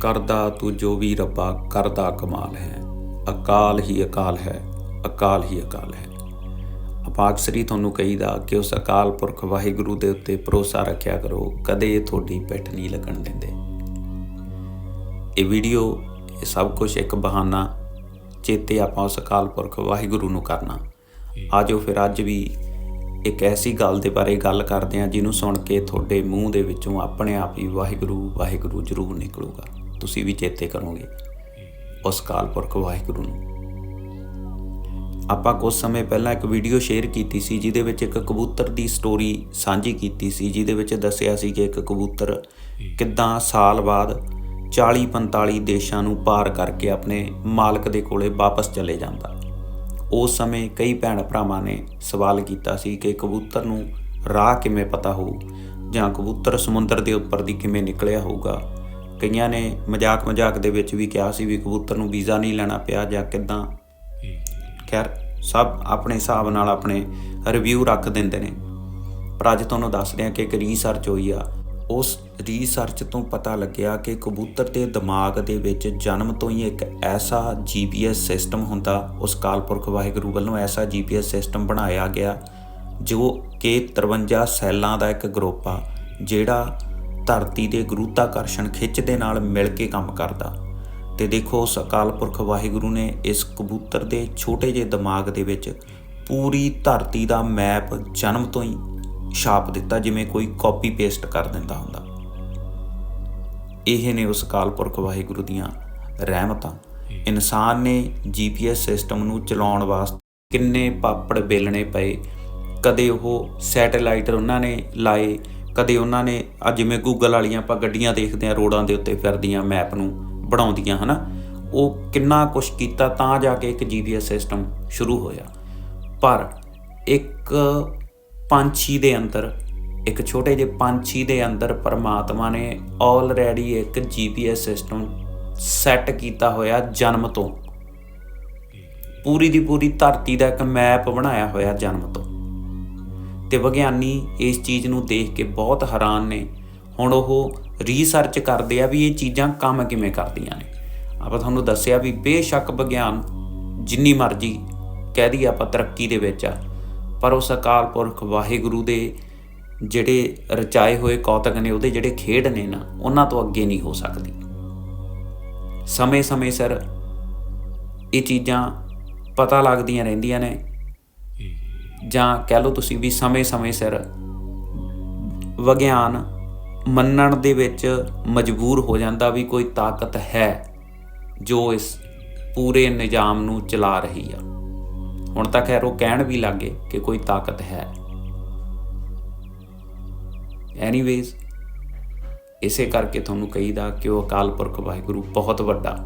ਕਰਦਾ ਤੂੰ ਜੋ ਵੀ ਰੱਬਾ ਕਰਦਾ ਕਮਾਲ ਹੈ। ਅਕਾਲ ਹੀ ਅਕਾਲ ਹੈ, ਅਕਾਲ ਹੀ ਅਕਾਲ ਹੈ। ਆਪਾਂ ਅਕਸਰ ਤੁਹਾਨੂੰ ਕਹੀਦਾ ਕਿ ਉਸ ਅਕਾਲ ਪੁਰਖ ਵਾਹਿਗੁਰੂ ਦੇ ਉੱਤੇ ਭਰੋਸਾ ਰੱਖਿਆ ਕਰੋ, ਕਦੇ ਤੁਹਾਡੀ ਪਿੱਠ ਨਹੀਂ ਲੱਗਣ ਦਿੰਦੇ। ਇਹ ਵੀਡੀਓ, ਇਹ ਸਭ ਕੁਝ ਇੱਕ ਬਹਾਨਾ, ਚੇਤੇ ਆਪਾਂ ਉਸ ਅਕਾਲ ਪੁਰਖ ਵਾਹਿਗੁਰੂ ਨੂੰ ਕਰਨਾ। ਆਜੋ ਫਿਰ ਅੱਜ ਵੀ ਇੱਕ ਐਸੀ ਗੱਲ ਦੇ ਬਾਰੇ ਗੱਲ ਕਰਦੇ ਹਾਂ, ਜਿਹਨੂੰ ਸੁਣ ਕੇ ਤੁਹਾਡੇ ਮੂੰਹ ਦੇ ਵਿੱਚੋਂ ਆਪਣੇ ਆਪ ਹੀ ਵਾਹਿਗੁਰੂ ਵਾਹਿਗੁਰੂ ਜ਼ਰੂਰ ਨਿਕਲੂਗਾ। ਤੁਸੀਂ ਵੀ ਚੇਤੇ ਕਰੋਗੇ ਉਸ ਅਕਾਲ ਪੁਰਖ ਵਾਹਿਗੁਰੂ ਨੂੰ। ਆਪਾਂ ਕੁਝ ਸਮੇਂ ਪਹਿਲਾਂ ਇੱਕ ਵੀਡੀਓ ਸ਼ੇਅਰ ਕੀਤੀ ਸੀ, ਜਿਹਦੇ ਵਿੱਚ ਇੱਕ ਕਬੂਤਰ ਦੀ ਸਟੋਰੀ ਸਾਂਝੀ ਕੀਤੀ ਸੀ, ਜਿਹਦੇ ਵਿੱਚ ਦੱਸਿਆ ਸੀ ਕਿ ਇੱਕ ਕਬੂਤਰ ਕਿੱਦਾਂ ਸਾਲ ਬਾਅਦ 40 45 ਦੇਸ਼ਾਂ ਨੂੰ ਪਾਰ ਕਰਕੇ ਆਪਣੇ ਮਾਲਕ ਦੇ ਕੋਲੇ ਵਾਪਸ ਚਲੇ ਜਾਂਦਾ। ਉਸ ਸਮੇਂ ਕਈ ਭੈਣ ਭਰਾਵਾਂ ਨੇ ਸਵਾਲ ਕੀਤਾ ਸੀ ਕਿ ਕਬੂਤਰ ਨੂੰ ਰਾਹ ਕਿਵੇਂ ਪਤਾ ਹੋਊ ਜਾਂ ਕਬੂਤਰ ਸਮੁੰਦਰ ਦੇ ਉੱਪਰ ਦੀ ਕਿਵੇਂ ਨਿਕਲਿਆ ਹੋਊਗਾ। ਕਈਆਂ ਨੇ ਮਜ਼ਾਕ ਮਜ਼ਾਕ ਦੇ ਵਿੱਚ ਵੀ ਕਿਹਾ ਸੀ ਵੀ ਕਬੂਤਰ ਨੂੰ ਵੀਜ਼ਾ ਨਹੀਂ ਲੈਣਾ ਪਿਆ ਜਾਂ ਕਿੱਦਾਂ। ਖੈਰ, ਸਭ ਆਪਣੇ ਹਿਸਾਬ ਨਾਲ ਆਪਣੇ ਰਿਵਿਊ ਰੱਖ ਦਿੰਦੇ ਨੇ। ਪਰ ਅੱਜ ਤੁਹਾਨੂੰ ਦੱਸਦੇ ਹਾਂ ਕਿ ਇੱਕ ਰੀਸਰਚ ਹੋਈ ਆ। ਉਸ ਰੀਸਰਚ ਤੋਂ ਪਤਾ ਲੱਗਿਆ ਕਿ ਕਬੂਤਰ ਦੇ ਦਿਮਾਗ ਦੇ ਵਿੱਚ ਜਨਮ ਤੋਂ ਹੀ ਇੱਕ ਐਸਾ ਜੀਪੀਐਸ ਸਿਸਟਮ ਹੁੰਦਾ, ਉਸ ਕਾਲਪੁਰਖ ਵਾਹਿਗੁਰੂ ਵੱਲੋਂ ਐਸਾ ਜੀਪੀਐਸ ਸਿਸਟਮ ਬਣਾਇਆ ਗਿਆ, ਜੋ ਕਿ 53 ਸੈੱਲਾਂ ਦਾ ਇੱਕ ਗਰੁੱਪ ਆ, ਜਿਹੜਾ ਧਰਤੀ ਦੇ ਗੁਰੂਤਾਕਰਸ਼ਣ ਖਿੱਚ ਦੇ ਨਾਲ ਮਿਲ ਕੇ ਕੰਮ ਕਰਦਾ। ਤੇ ਦੇਖੋ, ਉਸ ਅਕਾਲ ਪੁਰਖ ਵਾਹਿਗੁਰੂ ਨੇ ਇਸ ਕਬੂਤਰ ਦੇ ਛੋਟੇ ਜਿਹੇ ਦਿਮਾਗ ਦੇ ਵਿੱਚ ਪੂਰੀ ਧਰਤੀ ਦਾ ਮੈਪ ਜਨਮ ਤੋਂ ਹੀ ਛਾਪ ਦਿੱਤਾ, ਜਿਵੇਂ ਕੋਈ ਕਾਪੀ ਪੇਸਟ ਕਰ ਦਿੰਦਾ ਹੁੰਦਾ। ਇਹ ਨੇ ਉਸ ਅਕਾਲ ਪੁਰਖ ਵਾਹਿਗੁਰੂ ਦੀਆਂ ਰਹਿਮਤਾਂ। ਇਨਸਾਨ ਨੇ ਜੀਪੀਐਸ ਸਿਸਟਮ ਨੂੰ ਚਲਾਉਣ ਵਾਸਤੇ ਕਿੰਨੇ ਪਾਪੜ ਬੇਲਣੇ ਪਏ, ਕਦੇ ਉਹ ਸੈਟੇਲਾਈਟ ਉਹਨਾਂ ਨੇ ਲਾਏ ਕਦੇ ਉਹਨਾਂ ਨੇ ਆ ਜਿਵੇਂ ਗੂਗਲ ਵਾਲੀਆਂ ਆਪਾਂ ਗੱਡੀਆਂ ਦੇਖਦੇ ਆ ਰੋਡਾਂ ਦੇ ਉੱਤੇ ਫਿਰਦੀਆਂ ਮੈਪ ਨੂੰ ਬਣਾਉਂਦੀਆਂ, ਹਨਾ? ਉਹ ਕਿੰਨਾ ਕੁਝ ਕੀਤਾ ਤਾਂ ਜਾ ਕੇ ਇੱਕ ਜੀਪੀਐਸ ਸਿਸਟਮ ਸ਼ੁਰੂ ਹੋਇਆ। ਪਰ ਇੱਕ ਪੰਛੀ ਦੇ ਅੰਦਰ, ਇੱਕ ਛੋਟੇ ਜਿਹੇ ਪੰਛੀ ਦੇ ਅੰਦਰ ਪਰਮਾਤਮਾ ਨੇ ਆਲਰੇਡੀ ਇੱਕ ਜੀਪੀਐਸ ਸਿਸਟਮ ਸੈੱਟ ਕੀਤਾ ਹੋਇਆ ਜਨਮ ਤੋਂ। ਪੂਰੀ ਦੀ ਪੂਰੀ ਧਰਤੀ ਦਾ ਇੱਕ ਮੈਪ ਬਣਾਇਆ ਹੋਇਆ ਜਨਮ ਤੋਂ। ਤੇ ਵਿਗਿਆਨੀ ਇਸ ਚੀਜ਼ ਨੂੰ ਦੇਖ ਕੇ ਬਹੁਤ ਹੈਰਾਨ ਨੇ। ਹੁਣ ਉਹ ਰੀਸਰਚ ਕਰਦੇ ਆ ਵੀ ਇਹ ਚੀਜ਼ਾਂ ਕੰਮ ਕਿਵੇਂ ਕਰਦੀਆਂ ਨੇ। ਆਪਾਂ ਤੁਹਾਨੂੰ ਦੱਸਿਆ ਵੀ ਬੇਸ਼ੱਕ ਵਿਗਿਆਨ ਜਿੰਨੀ ਮਰਜ਼ੀ ਕਹਿ ਦਈਏ ਆਪਾਂ ਤਰੱਕੀ ਦੇ ਵਿੱਚ ਆ, ਪਰ ਉਸ ਅਕਾਲ ਪੁਰਖ ਵਾਹਿਗੁਰੂ ਦੇ ਜਿਹੜੇ ਰਚਾਏ ਹੋਏ ਕੌਤਕ ਨੇ, ਉਹਦੇ ਜਿਹੜੇ ਖੇਡ ਨੇ ਨਾ, ਉਹਨਾਂ ਤੋਂ ਅੱਗੇ ਨਹੀਂ ਹੋ ਸਕਦੀ। ਸਮੇਂ-ਸਮੇਂ ਸਿਰ ਇਹ ਚੀਜ਼ਾਂ ਪਤਾ ਲੱਗਦੀਆਂ ਰਹਿੰਦੀਆਂ ਨੇ ਜਾਂ ਕਹਿ ਲਓ ਤੁਸੀਂ ਵੀ ਸਮੇਂ-ਸਮੇਂ ਸਿਰ ਵਿਗਿਆਨ ਮੰਨਣ ਦੇ ਵਿੱਚ ਮਜਬੂਰ ਹੋ ਜਾਂਦਾ ਵੀ ਕੋਈ ਤਾਕਤ ਹੈ ਜੋ ਇਸ ਪੂਰੇ ਨਿਜ਼ਾਮ ਨੂੰ ਚਲਾ ਰਹੀ ਆ। ਹੁਣ ਤਾਂ ਖੈਰ ਉਹ ਕਹਿਣ ਵੀ ਲੱਗੇ ਕਿ ਕੋਈ ਤਾਕਤ ਹੈ। ਐਨੀਵੇਜ਼ ਇਸੇ ਕਰਕੇ ਤੁਹਾਨੂੰ ਕਹੀਦਾ ਕਿ ਉਹ ਅਕਾਲ ਪੁਰਖ ਵਾਹਿਗੁਰੂ ਬਹੁਤ ਵੱਡਾ।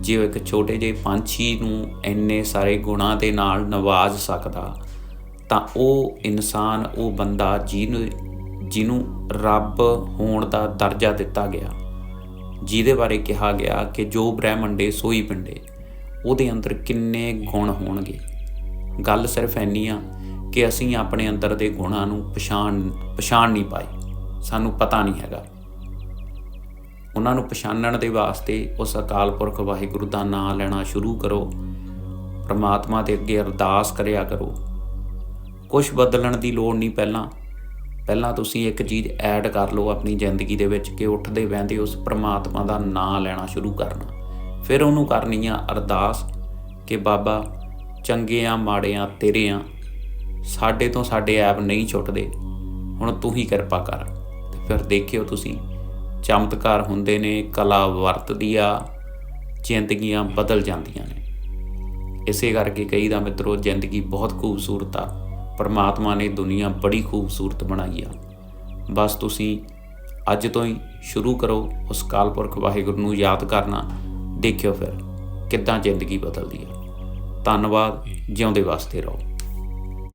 ਜੇ ਉਹ ਇੱਕ ਛੋਟੇ ਜਿਹੇ ਪੰਛੀ ਨੂੰ ਇੰਨੇ ਸਾਰੇ ਗੁਣਾਂ ਦੇ ਨਾਲ ਨਵਾਜ਼ ਸਕਦਾ ਤਾਂ ਉਹ ਇਨਸਾਨ, ਉਹ ਬੰਦਾ ਜਿਹਨੂੰ ਜਿਹਨੂੰ ਰੱਬ ਹੋਣ ਦਾ ਦਰਜਾ ਦਿੱਤਾ ਗਿਆ। ਜਿਹਦੇ ਬਾਰੇ ਕਿਹਾ ਗਿਆ ਕਿ ਜੋ ਬ੍ਰਹਿਮੰਡੇ ਸੋਈ ਪਿੰਡੇ, ਉਹਦੇ ਅੰਦਰ ਕਿੰਨੇ ਗੁਣ ਹੋਣਗੇ। ਗੱਲ ਸਿਰਫ ਐਨੀ ਆ ਕਿ ਅਸੀਂ ਆਪਣੇ ਅੰਦਰ ਦੇ ਗੁਣਾਂ ਨੂੰ ਪਛਾਣ ਪਛਾਣ ਨਹੀਂ ਪਾਏ। ਸਾਨੂੰ ਪਤਾ ਨਹੀਂ ਹੈਗਾ। ਉਹਨਾਂ ਨੂੰ ਪਛਾਣਨ ਦੇ ਵਾਸਤੇ ਉਸ ਅਕਾਲ ਪੁਰਖ ਵਾਹਿਗੁਰੂ ਦਾ ਨਾਮ ਲੈਣਾ ਸ਼ੁਰੂ ਕਰੋ। ਪ੍ਰਮਾਤਮਾ ਦੇ ਅੱਗੇ ਅਰਦਾਸ ਕਰਿਆ ਕਰੋ। ਕੁਝ ਬਦਲਣ ਦੀ ਲੋੜ ਨਹੀਂ ਪਹਿਲਾਂ। ਪਹਿਲਾਂ ਤੁਸੀਂ ਇੱਕ ਚੀਜ਼ ਐਡ ਕਰ ਲਓ ਆਪਣੀ ਜ਼ਿੰਦਗੀ ਦੇ ਵਿੱਚ ਕਿ ਉੱਠਦੇ ਬਹਿੰਦੇ ਉਸ ਪ੍ਰਮਾਤਮਾ ਦਾ ਨਾਮ ਲੈਣਾ ਸ਼ੁਰੂ ਕਰਨਾ। ਫਿਰ ਉਹਨੂੰ ਕਰਨੀ ਆ ਅਰਦਾਸ ਕਿ ਬਾਬਾ, ਚੰਗੇ ਆ, ਮਾੜੇ ਆ, ਤੇਰੇ ਆ। ਸਾਡੇ ਤੋਂ ਸਾਡੇ ਐਬ ਨਹੀਂ ਛੁੱਟਦੇ। ਹੁਣ ਤੂੰ ਹੀ ਕਿਰਪਾ ਕਰ। ਤੇ ਫਿਰ ਦੇਖਿਓ ਤੁਸੀਂ, ਚਮਤਕਾਰ ਹੁੰਦੇ ਨੇ, ਕਲਾ ਵਰਤਦੀ ਆ, ਜ਼ਿੰਦਗੀਆਂ ਬਦਲ ਜਾਂਦੀਆਂ ਨੇ। ਇਸੇ ਕਰਕੇ ਕਈ ਦਾ ਮਿੱਤਰੋ, ਜ਼ਿੰਦਗੀ ਬਹੁਤ ਖੂਬਸੂਰਤ ਆ। ਪਰਮਾਤਮਾ ਨੇ ਦੁਨੀਆ ਬੜੀ ਖੂਬਸੂਰਤ ਬਣਾਈ ਆ। ਬਸ ਤੁਸੀਂ ਅੱਜ ਤੋਂ ਹੀ ਸ਼ੁਰੂ ਕਰੋ ਉਸ ਕਾਲਪੁਰਖ ਵਾਹਿਗੁਰੂ ਨੂੰ ਯਾਦ ਕਰਨਾ। ਦੇਖਿਓ ਫਿਰ ਕਿੱਦਾਂ ਜ਼ਿੰਦਗੀ ਬਦਲਦੀ ਹੈ ਧੰਨਵਾਦ, ਜਿਉਂਦੇ ਵਾਸਤੇ ਰਹੋ।